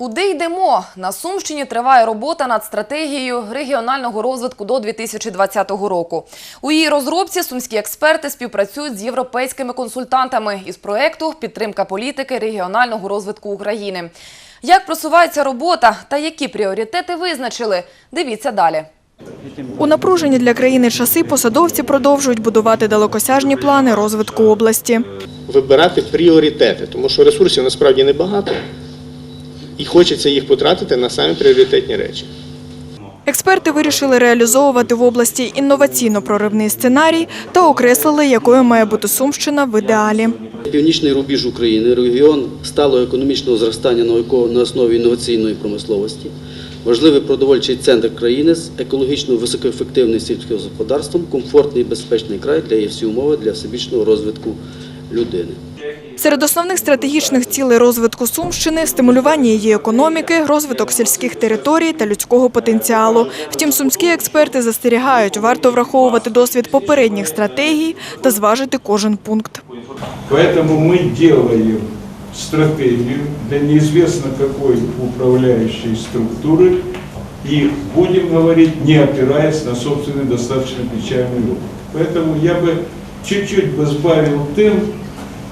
Куди йдемо? На Сумщині триває робота над стратегією регіонального розвитку до 2020 року. У її розробці сумські експерти співпрацюють з європейськими консультантами із проекту Підтримка політики регіонального розвитку України. Як просувається робота та які пріоритети визначили? Дивіться далі. У напружені для країни часи посадовці продовжують будувати далекосяжні плани розвитку області. вибирати пріоритети, тому що ресурсів насправді небагато, і хочеться їх потратити на самі пріоритетні речі. Експерти вирішили реалізовувати в області інноваційно-проривний сценарій та окреслили, якою має бути Сумщина в ідеалі. Північний рубіж України регіон сталого економічного зростання на основі інноваційної промисловості, важливий продовольчий центр країни з екологічно високоефективним сільським господарством, комфортний і безпечний край для є всі умови для всебічного розвитку людини. Серед основних стратегічних цілей розвитку Сумщини – стимулювання її економіки, розвиток сільських територій та людського потенціалу. Втім, сумські експерти застерігають, варто враховувати досвід попередніх стратегій та зважити кожен пункт. Поэтому мы делаем стратегию для неизвестно какой управляющей структуры и будем говорить, не опираясь на собственный достаточно печальный опыт. Поэтому я бы чуть-чуть бы сбавил темп,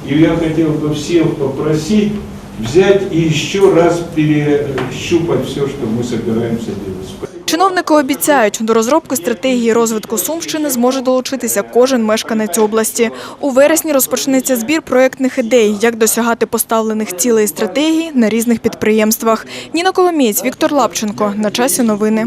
и я хотел бы всех попросить взять и еще раз перещупать все, что мы собираемся делать. Чиновники обіцяють, до розробки стратегії розвитку Сумщини зможе долучитися кожен мешканець області. У вересні розпочнеться збір проєктних ідей, як досягати поставлених цілей стратегії на різних підприємствах. Ніна Коломієць, Віктор Лапченко. На часі новини.